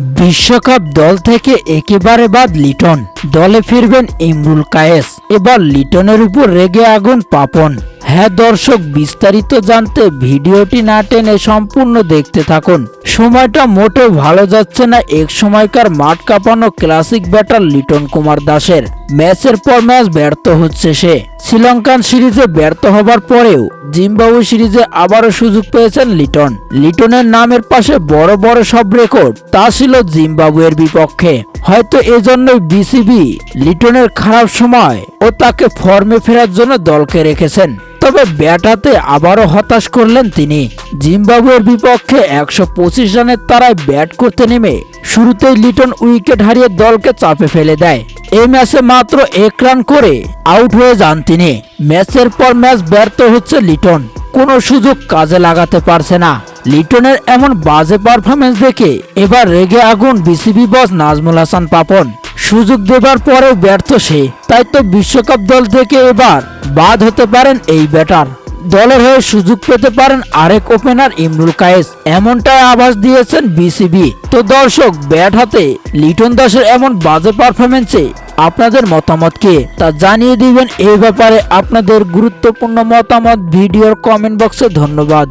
বিশ্বকাপ দল থেকে একেবারে বাদ লিটন। দলে ফিরবেন ইমরুল কায়েস। এবার লিটনের উপর রেগে আগুন পাপন। হ্যাঁ দর্শক, বিস্তারিত জানতে ভিডিওটি না টেনে সম্পূর্ণ দেখতে থাকুন। সময়টা মোটেও ভালো যাচ্ছে না এক সময়কার মাঠ কাঁপানো ক্লাসিক ব্যাটার লিটন কুমার দাসের। ম্যাচের পর ম্যাচ ব্যর্থ হচ্ছে সে। শ্রীলঙ্কান সিরিজে ব্যর্থ হবার পরেও জিম্বাবু সিরিজে আবারও সুযোগ পেয়েছেন লিটন। লিটনের নামের পাশে বড় বড় সব রেকর্ড তা ছিল জিম্বাবুয়ের বিপক্ষে। হয়তো এজন্যই বিসিবি লিটনের খারাপ সময় ও তাকে ফর্মে ফেরার জন্য দলকে রেখেছেন। তবে ব্যাটাতে আবারও হতাশ করলেন তিনি। জিম্বাবুয়ের বিপক্ষে একশো পঁচিশ রানের তারায় ব্যাট করতে নেমে শুরুতেই লিটন উইকেট হারিয়ে দলকে চাপে ফেলে দেয়। এই ম্যাচে মাত্র এক রান করে আউট হয়ে যান তিনি। ম্যাচের পর ম্যাচ ব্যর্থ হচ্ছে লিটন। কোনো সুযোগ কাজে লাগাতে পারছে না। লিটনের এমন বাজে পারফরমেন্স দেখে এবার রেগে আগুন বিসিবি বস নাজমুল হাসান পাপন। সুযোগ দেবার পরেও ব্যর্থ সে। তাই তো বিশ্বকাপ দল থেকে এবার বাদ হতে পারেন এই ব্যাটার। দলের হয়ে সুযোগ পেতে পারেন আরেক ওপেনার ইমরুল কায়েস। এমনটাই আভাস দিয়েছেন বিসিবি। তো দর্শক, ব্যাট হাতে লিটন দাসের এমন বাজে পারফরমেন্সে আপনাদের মতামত কি? তা জানিয়ে দিবেন এই ব্যাপারে আপনাদের গুরুত্বপূর্ণ মতামত। ভিডিওর কমেন্ট বক্সে ধন্যবাদ।